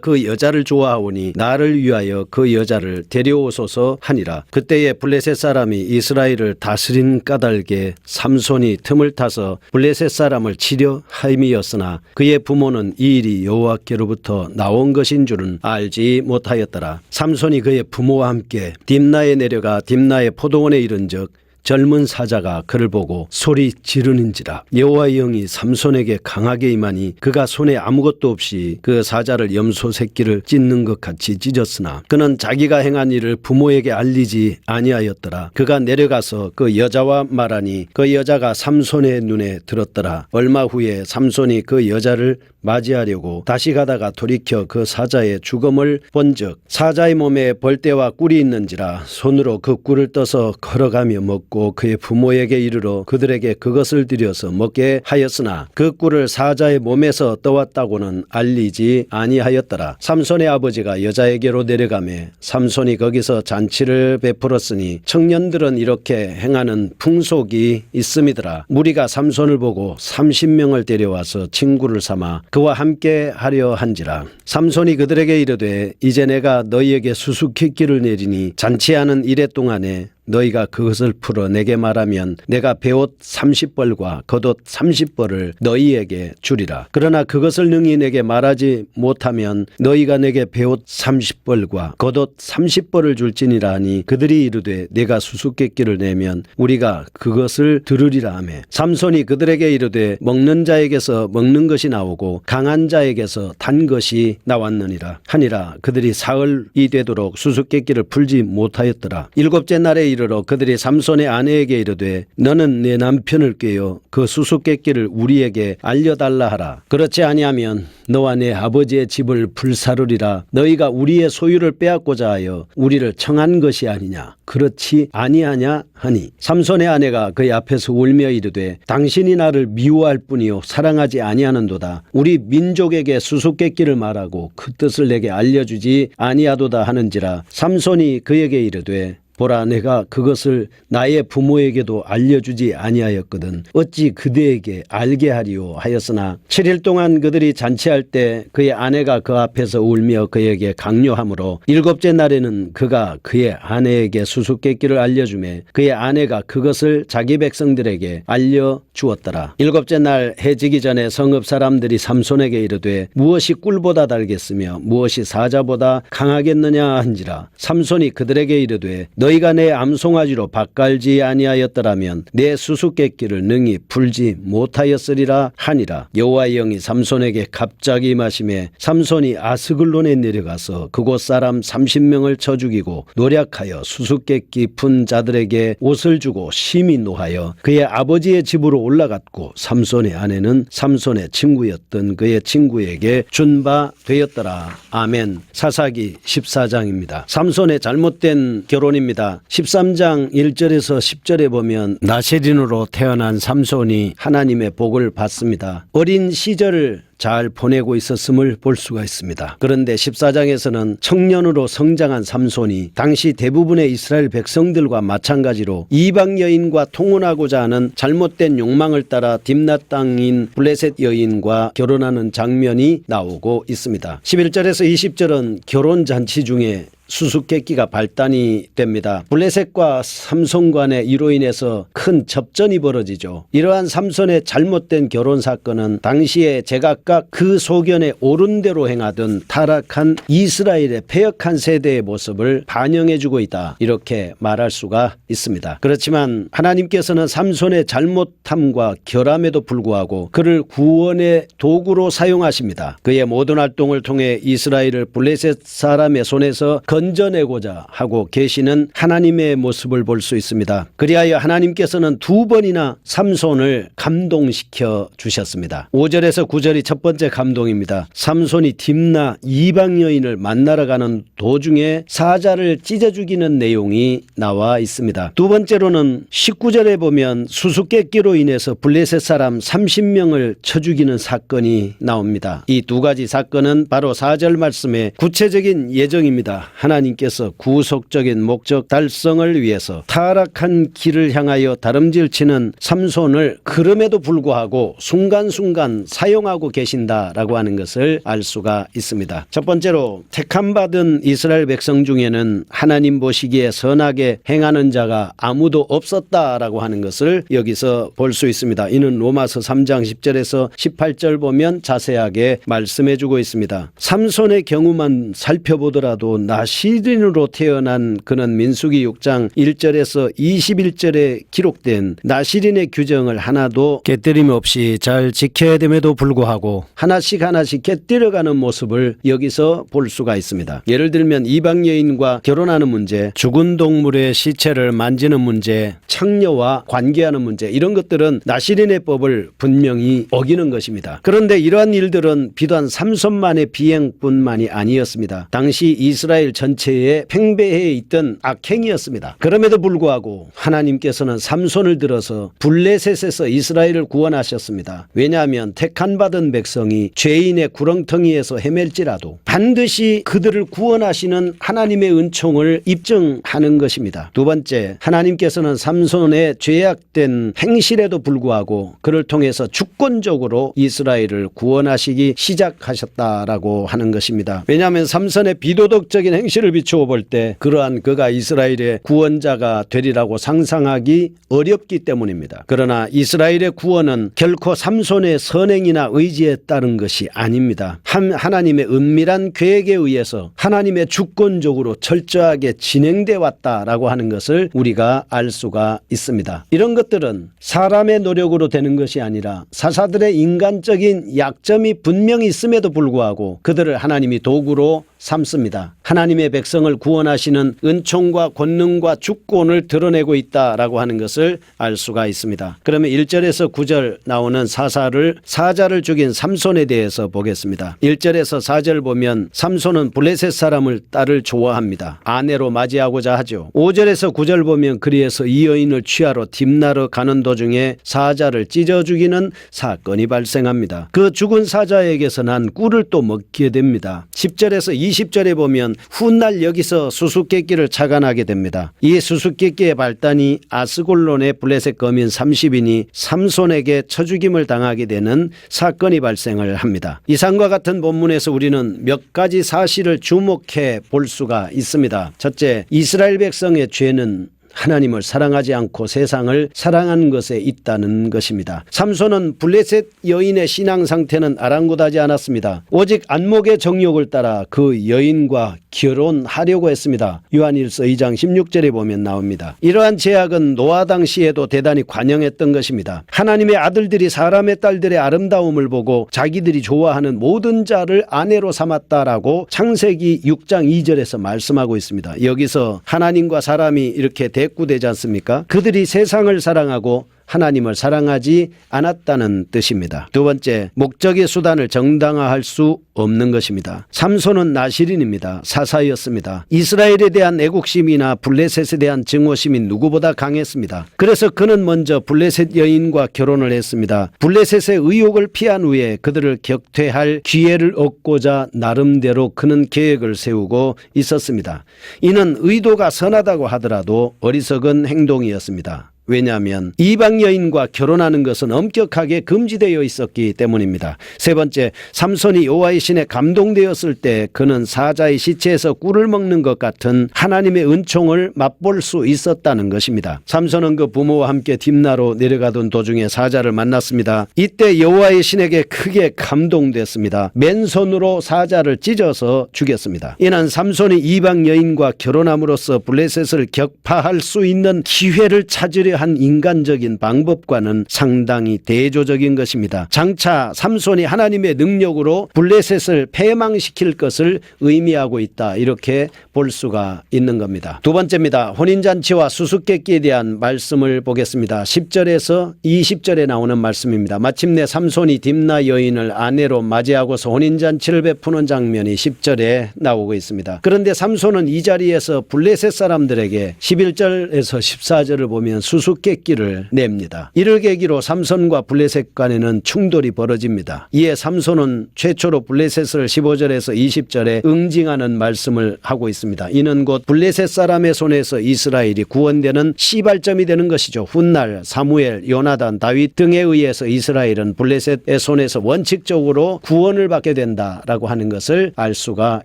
그 여자를 좋아하오니 나를 위하여 그 여자를 데려오소서 하니라. 그때에 블레셋 사람이 이스라엘을 다스린 까닭에 삼손이 틈을 타서 블레셋 사람을 치려 하임이었으나 그의 부모는 이 일이 여호와께로부터 나온 것인 줄은 알지 못하였더라. 삼손이 그의 부모와 함께 딥나에 내려가 딥나의 포도원에 이른즉 젊은 사자가 그를 보고 소리 지르는지라 여호와의 영이 삼손에게 강하게 임하니 그가 손에 아무것도 없이 그 사자를 염소 새끼를 찢는 것 같이 찢었으나 그는 자기가 행한 일을 부모에게 알리지 아니하였더라. 그가 내려가서 그 여자와 말하니 그 여자가 삼손의 눈에 들었더라. 얼마 후에 삼손이 그 여자를 맞이하려고 다시 가다가 돌이켜 그 사자의 죽음을 본즉 사자의 몸에 벌떼와 꿀이 있는지라 손으로 그 꿀을 떠서 걸어가며 먹고 그의 부모에게 이르러 그들에게 그것을 드려서 먹게 하였으나 그 꿀을 사자의 몸에서 떠왔다고는 알리지 아니하였더라. 삼손의 아버지가 여자에게로 내려가매 삼손이 거기서 잔치를 베풀었으니 청년들은 이렇게 행하는 풍속이 있음이더라. 무리가 삼손을 보고 30명을 데려와서 친구를 삼아 그와 함께 하려 한지라. 삼손이 그들에게 이르되 이제 내가 너희에게 수수께끼를 내리니 잔치하는 이래 동안에 너희가 그것을 풀어 내게 말하면 내가 배옷 30벌과 겉옷 30벌을 너희에게 주리라. 그러나 그것을 능히 내게 말하지 못하면 너희가 내게 배옷 30벌과 겉옷 30벌을 줄지니라 하니 그들이 이르되 내가 수수께끼를 내면 우리가 그것을 들으리라 하매. 삼손이 그들에게 이르되 먹는 자에게서 먹는 것이 나오고 강한 자에게서 단 것이 나왔느니라 하니라. 그들이 사흘이 되도록 수수께끼를 풀지 못하였더라. 일곱째 날에 이르러 그들이 삼손의 아내에게 이르되 너는 내 남편을 꾀어 그 수수께끼를 우리에게 알려달라 하라. 그렇지 아니하면 너와 내 아버지의 집을 불사르리라. 너희가 우리의 소유를 빼앗고자 하여 우리를 청한 것이 아니냐. 그렇지 아니하냐 하니. 삼손의 아내가 그의 앞에서 울며 이르되 당신이 나를 미워할 뿐이요 사랑하지 아니하는도다. 우리 민족에게 수수께끼를 말하고 그 뜻을 내게 알려주지 아니하도다 하는지라. 삼손이 그에게 이르되 보라 내가 그것을 나의 부모에게도 알려주지 아니하였거든. 어찌 그대에게 알게 하리요 하였으나 7일 동안 그들이 잔치할 때 그의 아내가 그 앞에서 울며 그에게 강요하므로 일곱째 날에는 그가 그의 아내에게 수수께끼를 알려주매 그의 아내가 그것을 자기 백성들에게 알려 주었더라. 일곱째 날 해지기 전에 성읍 사람들이 삼손에게 이르되 무엇이 꿀보다 달겠으며 무엇이 사자보다 강하겠느냐 한지라. 삼손이 그들에게 이르되 너 희가 내 암송아지로 밭갈지 아니하였더라면 내 수수께끼를 능히 풀지 못하였으리라 하니라. 여호와의 영이 삼손에게 갑자기 마심에 삼손이 아스글론에 내려가서 그곳 사람 30명을 쳐 죽이고 노력하여 수수께끼 푼 자들에게 옷을 주고 심히 노하여 그의 아버지의 집으로 올라갔고 삼손의 아내는 삼손의 친구였던 그의 친구에게 준 바 되었더라. 아멘. 사사기 14장입니다. 삼손의 잘못된 결혼입니다 13장 1절에서 10절에 보면 나세린으로 태어난 삼손이 하나님의 복을 받습니다 어린 시절을 잘 보내고 있었음을 볼 수가 있습니다. 그런데 14장에서는 청년으로 성장한 삼손이 당시 대부분의 이스라엘 백성들과 마찬가지로 이방 여인과 통혼하고자 하는 잘못된 욕망을 따라 딥나 땅인 블레셋 여인과 결혼하는 장면이 나오고 있습니다. 11절에서 20절은 결혼 잔치 중에 수수께끼가 발단이 됩니다. 블레셋과 삼손 간의 이로 인해서 큰 접전이 벌어지죠. 이러한 삼손의 잘못된 결혼 사건은 당시에 제각각 그 소견에 옳은 대로 행하던 타락한 이스라엘의 폐역한 세대의 모습을 반영해주고 있다. 이렇게 말할 수가 있습니다. 그렇지만 하나님께서는 삼손의 잘못함과 결함에도 불구하고 그를 구원의 도구로 사용하십니다. 그의 모든 활동을 통해 이스라엘을 블레셋 사람의 손에서 건 건져내고자 하고 계시는 하나님의 모습을 볼 수 있습니다. 그리하여 하나님께서는 두 번이나 삼손을 감동시켜 주셨습니다. 5절에서 9절이 첫 번째 감동입니다. 삼손이 딥나 이방 여인을 만나러 가는 도중에 사자를 찢어 죽이는 내용이 나와 있습니다. 두 번째로는 19절에 보면 수수께끼로 인해서 블레셋 사람 30명을 쳐 죽이는 사건이 나옵니다. 이 두 가지 사건은 바로 4절 말씀의 구체적인 예정입니다. 하나님께서 구속적인 목적 달성을 위해서 타락한 길을 향하여 다름질치는 삼손을 그럼에도 불구하고 순간순간 사용하고 계신다라고 하는 것을 알 수가 있습니다. 첫 번째로 택함받은 이스라엘 백성 중에는 하나님 보시기에 선하게 행하는 자가 아무도 없었다라고 하는 것을 여기서 볼 수 있습니다. 이는 로마서 3장 10절에서 18절 보면 자세하게 말씀해 주고 있습니다. 삼손의 경우만 살펴보더라도 나시 린으로 태어난 그는 민수기 6장 1절에서 21절에 기록된 나시린의 규정을 하나도 깨뜨림 없이 잘 지켜야 됨에도 불구하고 하나씩 하나씩 깨뜨려가는 모습을 여기서 볼 수가 있습니다. 예를 들면 이방 여인과 결혼하는 문제, 죽은 동물의 시체를 만지는 문제, 창녀와 관계하는 문제 이런 것들은 나시린의 법을 분명히 어기는 것입니다. 그런데 이러한 일들은 비단 삼손만의 비행뿐만이 아니었습니다. 당시 이스라엘 전체에 팽배해 있던 악행이었습니다. 그럼에도 불구하고 하나님께서는 삼손을 들어서 블레셋에서 이스라엘을 구원하셨습니다. 왜냐하면 택한 받은 백성이 죄인의 구렁텅이에서 헤맬지라도 반드시 그들을 구원하시는 하나님의 은총을 입증하는 것입니다. 두 번째, 하나님께서는 삼손의 죄악된 행실에도 불구하고 그를 통해서 주권적으로 이스라엘을 구원하시기 시작하셨다라고 하는 것입니다. 왜냐하면 삼손의 비도덕적인 행실 을 비추어 볼 때 그러한 그가 이스라엘의 구원자가 되리라고 상상하기 어렵기 때문입니다. 그러나 이스라엘의 구원은 결코 삼손의 선행이나 의지에 따른 것이 아닙니다. 한- 하나님의 은밀한 계획에 의해서 하나님의 주권적으로 철저하게 진행돼 왔다라고 하는 것을 우리가 알 수가 있습니다. 이런 것들은 사람의 노력으로 되는 것이 아니라 사사들의 인간적인 약점이 분명히 있음에도 불구하고 그들을 하나님이 도구로 삼습니다. 하나님의 백성을 구원하시는 은총과 권능과 주권을 드러내고 있다라고 하는 것을 알 수가 있습니다. 그러면 1절에서 9절 나오는 사사를 사자를 죽인 삼손에 대해서 보겠습니다. 1절에서 4절 보면 삼손은 블레셋 사람을 딸을 좋아합니다. 아내로 맞이하고자 하죠. 5절에서 9절 보면 그리해서 이 여인을 취하러 딥나러 가는 도중에 사자를 찢어 죽이는 사건이 발생합니다. 그 죽은 사자에게서 난 꿀을 또 먹게 됩니다. 10절에서 20절에 보면 훗날 여기서 수수께끼를 착안하게 됩니다. 이 수수께끼의 발단이 아스골론의 블레셋 거민 30인이 삼손에게 처죽임을 당하게 되는 사건이 발생을 합니다. 이상과 같은 본문에서 우리는 몇 가지 사실을 주목해 볼 수가 있습니다. 첫째, 이스라엘 백성의 죄는 하나님을 사랑하지 않고 세상을 사랑한 것에 있다는 것입니다. 삼손은 블레셋 여인의 신앙 상태는 아랑곳하지 않았습니다. 오직 안목의 정욕을 따라 그 여인과 결혼하려고 했습니다. 요한일서 2장 16절에 보면 나옵니다. 이러한 제약은 노아 당시에도 대단히 관영했던 것입니다. 하나님의 아들들이 사람의 딸들의 아름다움을 보고 자기들이 좋아하는 모든 자를 아내로 삼았다라고 창세기 6장 2절에서 말씀하고 있습니다. 여기서 하나님과 사람이 이렇게 대꾸되지 않습니까? 그들이 세상을 사랑하고 하나님을 사랑하지 않았다는 뜻입니다. 두 번째, 목적의 수단을 정당화할 수 없는 것입니다. 삼손은 나시린입니다. 사사였습니다. 이스라엘에 대한 애국심이나 블레셋에 대한 증오심이 누구보다 강했습니다. 그래서 그는 먼저 블레셋 여인과 결혼을 했습니다. 블레셋의 의혹을 피한 후에 그들을 격퇴할 기회를 얻고자 나름대로 그는 계획을 세우고 있었습니다. 이는 의도가 선하다고 하더라도 어리석은 행동이었습니다. 왜냐하면 이방 여인과 결혼하는 것은 엄격하게 금지되어 있었기 때문입니다. 세 번째, 삼손이 여호와의 신에 감동되었을 때 그는 사자의 시체에서 꿀을 먹는 것 같은 하나님의 은총을 맛볼 수 있었다는 것입니다. 삼손은 그 부모와 함께 딥나로 내려가던 도중에 사자를 만났습니다. 이때 여호와의 신에게 크게 감동됐습니다. 맨손으로 사자를 찢어서 죽였습니다. 이는 삼손이 이방 여인과 결혼함으로써 블레셋을 격파할 수 있는 기회를 찾으려 이러려 한 인간적인 방법과는 상당히 대조적인 것입니다. 장차 삼손이 하나님의 능력으로 블레셋을 패망시킬 것을 의미하고 있다. 이렇게 볼 수가 있는 겁니다. 두 번째입니다. 혼인잔치와 수수께끼에 대한 말씀을 보겠습니다. 10절에서 20절에 나오는 말씀입니다. 마침내 삼손이 딥나 여인을 아내로 맞이하고서 혼인잔치를 베푸는 장면이 10절에 나오고 있습니다. 그런데 삼손은 이 자리에서 블레셋 사람들에게 11절에서 14절을 보면 수 수께끼를 냅니다. 이를 계기로 삼손과 블레셋 간에는 충돌이 벌어집니다. 이에 삼손은 최초로 블레셋을 15절에서 20절에 응징하는 말씀을 하고 있습니다. 이는 곧 블레셋 사람의 손에서 이스라엘이 구원되는 시발점이 되는 것이죠. 훗날 사무엘, 요나단, 다윗 등에 의해서 이스라엘은 블레셋의 손에서 원칙적으로 구원을 받게 된다라고 하는 것을 알 수가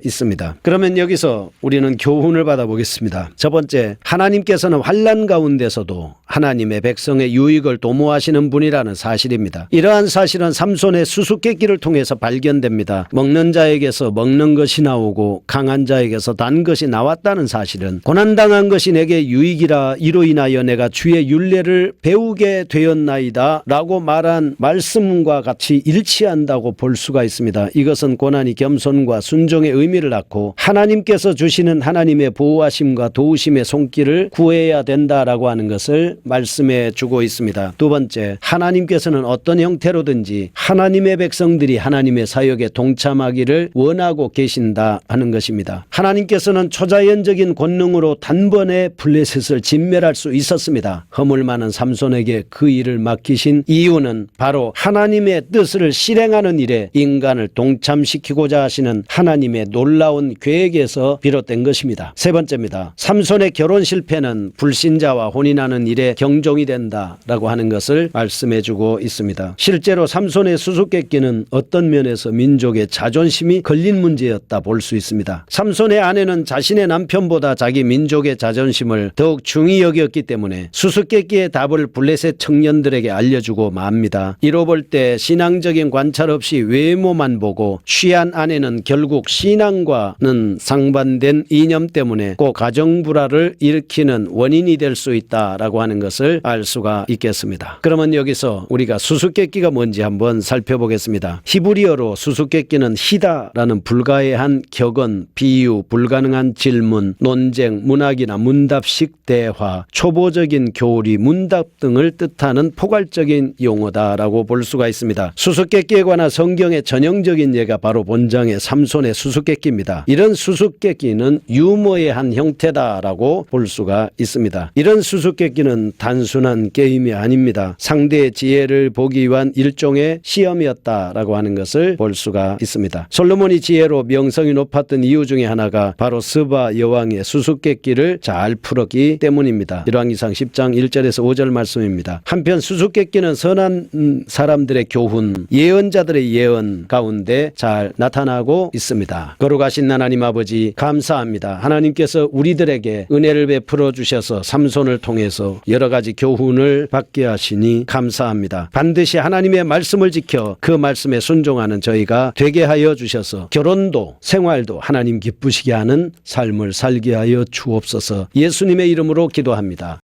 있습니다. 그러면 여기서 우리는 교훈을 받아보겠습니다. 첫 번째, 하나님께서는 환란 가운데서도 하나님의 백성의 유익을 도모하시는 분이라는 사실입니다. 이러한 사실은 삼손의 수수께끼를 통해서 발견됩니다. 먹는 자에게서 먹는 것이 나오고 강한 자에게서 단 것이 나왔다는 사실은 고난당한 것이 내게 유익이라 이로 인하여 내가 주의 윤례를 배우게 되었나이다 라고 말한 말씀과 같이 일치한다고 볼 수가 있습니다. 이것은 고난이 겸손과 순종의 의미를 낳고 하나님께서 주시는 하나님의 보호하심과 도우심의 손길을 구해야 된다라고 하는 것을 말씀해 주고 있습니다. 두 번째, 하나님께서는 어떤 형태로든지 하나님의 백성들이 하나님의 사역에 동참하기를 원하고 계신다 하는 것입니다. 하나님께서는 초자연적인 권능으로 단번에 블레셋을 진멸할 수 있었습니다. 허물 많은 삼손에게 그 일을 맡기신 이유는 바로 하나님의 뜻을 실행하는 일에 인간을 동참시키고자 하시는 하나님의 놀라운 계획에서 비롯된 것입니다. 세 번째입니다. 삼손의 결혼 실패는 불신자와 혼인하는 일에 경종이 된다라고 하는 것을 말씀해 주고 있습니다. 실제로 삼손의 수수께끼는 어떤 면에서 민족의 자존심이 걸린 문제였다 볼 수 있습니다. 삼손의 아내는 자신의 남편보다 자기 민족의 자존심을 더욱 중히 여겼기 때문에 수수께끼의 답을 블레셋 청년들에게 알려주고 맙니다. 이로 볼 때 신앙적인 관찰 없이 외모만 보고 취한 아내는 결국 신앙과는 상반된 이념 때문에 꼭 가정 불화를 일으키는 원인이 될 수 있다라고 하는 것을 알 수가 있겠습니다. 그러면 여기서 우리가 수수께끼가 뭔지 한번 살펴보겠습니다. 히브리어로 수수께끼는 히다라는 불가해한 격언, 비유, 불가능한 질문, 논쟁, 문학이나 문답식 대화, 초보적인 교리, 문답 등을 뜻하는 포괄적인 용어다라고 볼 수가 있습니다. 수수께끼에 관한 성경의 전형적인 예가 바로 본장의 삼손의 수수께끼입니다. 이런 수수께끼는 유머의 한 형태다라고 볼 수가 있습니다. 이런 수수께끼는 단순한 게임이 아닙니다. 상대의 지혜를 보기 위한 일종의 시험이었다라고 하는 것을 볼 수가 있습니다. 솔로몬이 지혜로 명성이 높았던 이유 중에 하나가 바로 스바 여왕의 수수께끼를 잘 풀었기 때문입니다. 일왕기상 10장 1절에서 5절 말씀입니다. 한편 수수께끼는 선한 음, 사람들의 교훈, 예언자들의 예언 가운데 잘 나타나고 있습니다. 거룩하신 하나님 아버지 감사합니다. 하나님께서 우리들에게 은혜를 베풀어 주셔서 삼손을 통해서 여러 가지 교훈을 받게 하시니 감사합니다. 반드시 하나님의 말씀을 지켜 그 말씀에 순종하는 저희가 되게 하여 주셔서 결혼도 생활도 하나님 기쁘시게 하는 삶을 살게 하여 주옵소서 예수님의 이름으로 기도합니다.